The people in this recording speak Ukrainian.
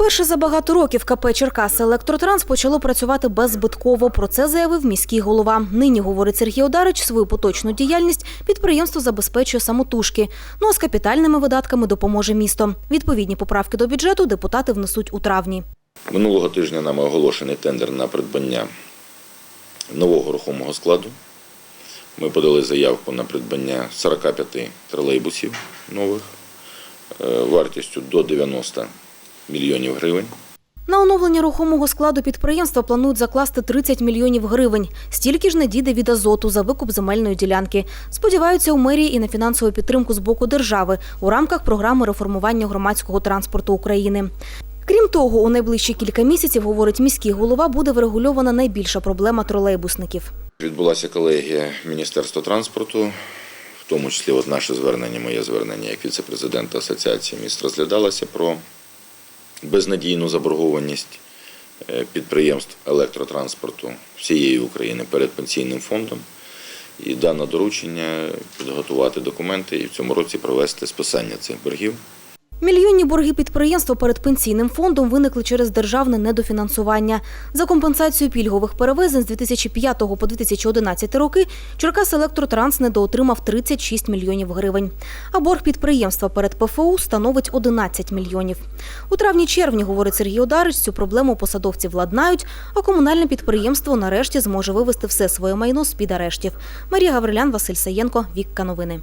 Вперше за багато років КП Черкаси Електротранс почало працювати беззбитково. Про це заявив міський голова. Нині, говорить Сергій Одарич, свою поточну діяльність підприємство забезпечує самотужки. Ну а з капітальними видатками допоможе місто. Відповідні поправки до бюджету депутати внесуть у травні. Минулого тижня нами оголошений тендер на придбання нового рухомого складу. Ми подали заявку на придбання 45 тролейбусів нових е, вартістю до 90 мільйонів гривень. На оновлення рухомого складу підприємства планують закласти 30 мільйонів гривень. Стільки ж не дійде від азоту за викуп земельної ділянки. Сподіваються у мерії і на фінансову підтримку з боку держави у рамках програми реформування громадського транспорту України. Крім того, у найближчі кілька місяців, говорить міський голова, буде врегульована найбільша проблема тролейбусників. Відбулася колегія Міністерства транспорту, в тому числі от наше звернення, моє звернення як віце-президента Асоціації міст розглядалося про безнадійну заборгованість е, підприємств електротранспорту всієї України перед пенсійним фондом. І дане доручення підготувати документи і в цьому році провести списання цих боргів. Мільйонні борги підприємства перед пенсійним фондом виникли через державне недофінансування. За компенсацію пільгових перевезень з 2005 по 2011 роки Черкас Електротранс недоотримав 36 мільйонів гривень. А борг підприємства перед ПФУ становить 11 мільйонів. У травні-червні, говорить Сергій Одарич, цю проблему посадовці владнають, а комунальне підприємство нарешті зможе вивести все своє майно з-під арештів. Марія Гаврилян, Василь Саєнко, Вікка Новини.